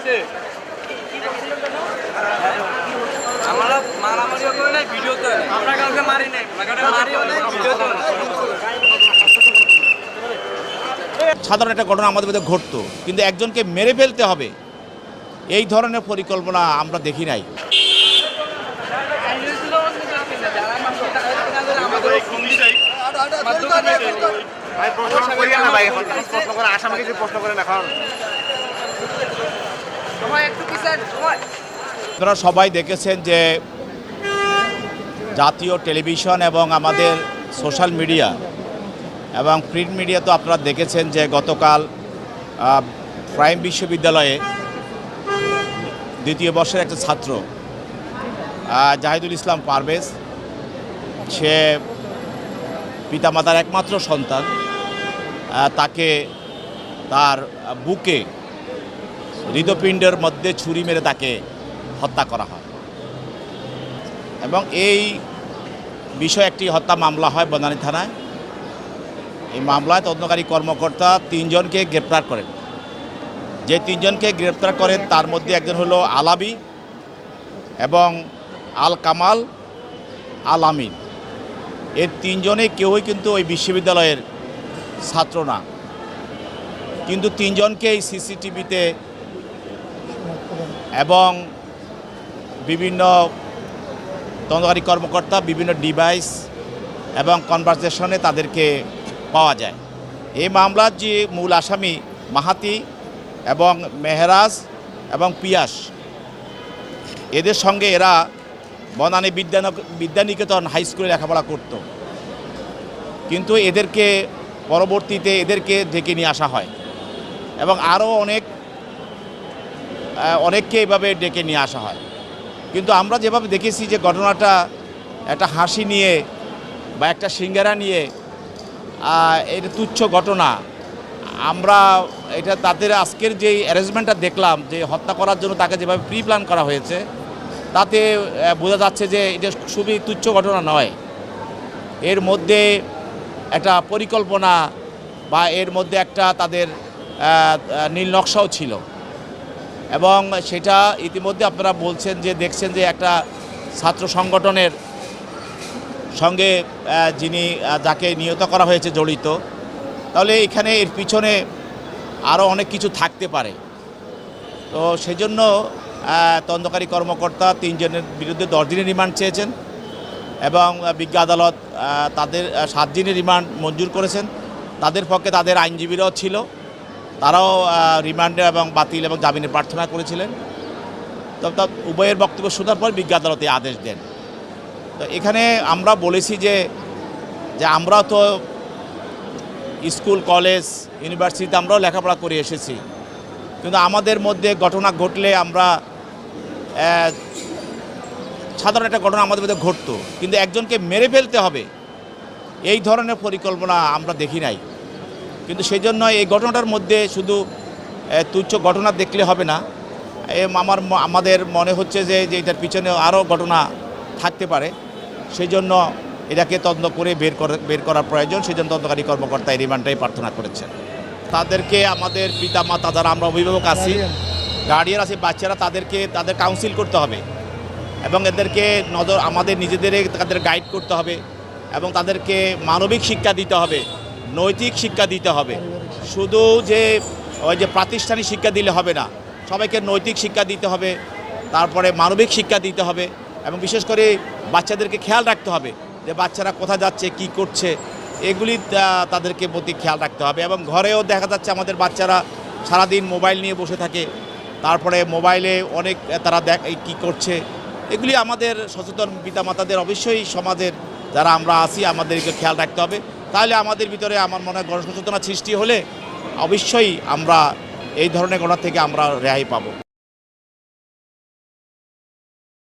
হয়েছে। আমরা মারামারিও করে নাই ভিডিও তো আমরা কাউকে মারি নাই মারিও নাই ভিডিও তো সাধারণ একটা ঘটনা আমাদের মধ্যে ঘটতো কিন্তু একজনকে মেরে ফেলতে হবে এই ধরনের পরিকল্পনা আমরা দেখি নাই। প্রশ্ন করিয়া না ভাই এখন প্রশ্ন করে আসামিকে যে প্রশ্ন করেন এখন? আপনারা সবাই দেখেছেন যে জাতীয় টেলিভিশন এবং আমাদের সোশ্যাল মিডিয়া এবং প্রিন্ট মিডিয়া তো আপনারা দেখেছেন যে গতকাল প্রাইম বিশ্ববিদ্যালয়ে দ্বিতীয় বর্ষের একটা ছাত্র জাহিদুল ইসলাম পারভেজ, সে পিতামাতার একমাত্র সন্তান তাকে তার বুকে হৃদপিণ্ডের মধ্যে ছুরি মেরে তাকে হত্যা করা হয়। এবং এই বিষয়ে একটি হত্যা মামলা হয় বনানী থানায়। এই মামলায় তদন্তকারী কর্মকর্তা তিনজনকে গ্রেপ্তার করেন। যে তিনজনকে গ্রেপ্তার করেন তার মধ্যে একজন হলো আলাবি এবং আল কামাল আল আমিন এর তিনজনে কেউই কিন্তু ওই বিশ্ববিদ্যালয়ের ছাত্র না। কিন্তু তিনজনকে এই সিসিটিভিতে এবং বিভিন্ন তদন্তকারী কর্মকর্তা, বিভিন্ন ডিভাইস এবং কনভারসেশনে তাদেরকে পাওয়া যায়। এই মামলার যে মূল আসামি মাহাতি এবং মেহরাজ এবং পিয়াস, এদের সঙ্গে এরা বনানী বিদ্যান বিদ্যানিকেতন হাই স্কুলে লেখাপড়া করত। কিন্তু এদেরকে পরবর্তীতে এদেরকে ডেকে নিয়ে আসা হয়। এবং আরও অনেক অনেককে এভাবে ডেকে নিয়ে আসা হয়। কিন্তু আমরা যেভাবে দেখেছি যে ঘটনাটা একটা হাসি নিয়ে বা একটা সিঙ্গারা নিয়ে এটা তুচ্ছ ঘটনা, আমরা এটা তাদের আজকের যেই অ্যারেঞ্জমেন্টটা দেখলাম যে হত্যা করার জন্য তাকে যেভাবে প্রি প্ল্যান করা হয়েছে, তাতে বোঝা যাচ্ছে যে এটা খুবই তুচ্ছ ঘটনা নয়। এর মধ্যে একটা পরিকল্পনা বা এর মধ্যে একটা তাদের নীল নকশাও ছিল। এবং সেটা ইতিমধ্যে আপনারা বলছেন যে, দেখছেন যে একটা ছাত্র সংগঠনের সঙ্গে যিনি যাকে নিহত করা হয়েছে জড়িত, তাহলে এখানে এর পিছনে আরও অনেক কিছু থাকতে পারে। তো সেজন্য তদন্তকারী কর্মকর্তা তিনজনের বিরুদ্ধে দশ দিনের রিমান্ড চেয়েছেন এবং বিজ্ঞ আদালত তাদের সাত দিনের রিমান্ড মঞ্জুর করেছেন। তাদের পক্ষে তাদের আইনজীবীরাও ছিল। তারাও রিমান্ডে এবং বাতিল এবং জামিনের প্রার্থনা করেছিলেন। তবে তা উভয়ের বক্তব্য শোনার পর বিজ্ঞ আদালতে আদেশ দেন। তো এখানে আমরা বলেছি যে যে আমরা তো স্কুল, কলেজ, ইউনিভার্সিটিতে আমরাও লেখাপড়া করে এসেছি। কিন্তু আমাদের মধ্যে ঘটনা ঘটলে আমরা সাধারণ একটা ঘটনা আমাদের মধ্যে ঘটতো। কিন্তু একজনকে মেরে ফেলতে হবে, এই ধরনের পরিকল্পনা আমরা দেখি নাই। কিন্তু সেই জন্য এই ঘটনাটার মধ্যে শুধু তুচ্ছ ঘটনা দেখলে হবে না। আমার আমাদের মনে হচ্ছে যে যে এটার পিছনে আরও ঘটনা থাকতে পারে। সেই জন্য এটাকে তদন্ত করে বের করে বের করার প্রয়োজন। সেই জন্য তদন্তকারী কর্মকর্তা এই রিমান্ডটাই প্রার্থনা করেছেন। তাদেরকে আমাদের পিতা মাতা যারা আমরা অভিভাবক আছি গার্ডিয়ান আছি বাচ্চারা তাদেরকে তাদের কাউন্সিল করতে হবে। এবং এদেরকে নজর আমাদের নিজেদের তাদের গাইড করতে হবে। এবং তাদেরকে মানবিক শিক্ষা দিতে হবে। নৈতিক শিক্ষা দিতে হবে। শুধু যে ওই যে প্রাতিষ্ঠানিক শিক্ষা দিলে হবে না, সবাইকে নৈতিক শিক্ষা দিতে হবে, তারপরে মানবিক শিক্ষা দিতে হবে এবং বিশেষ করে বাচ্চাদেরকে খেয়াল রাখতে হবে যে বাচ্চারা কোথায় যাচ্ছে, কি করছে, এগুলি তাদেরকে প্রতি খেয়াল রাখতে হবে এবং ঘরেও দেখা যাচ্ছে আমাদের বাচ্চারা সারাদিন মোবাইল নিয়ে বসে থাকে, তারপরে মোবাইলে অনেক তারা দেখ কী করছে, এগুলি আমাদের সচেতন পিতামাতাদের অবশ্যই সমাজের, যারা আমরা আছি, আমাদেরকে খেয়াল রাখতে হবে। তাহলে আমাদের ভিতরে আমার মনে হয় সৃষ্টি হলে অবশ্যই আমরা এই ধরনের ঘটনা থেকে আমরা রেহাই পাবো।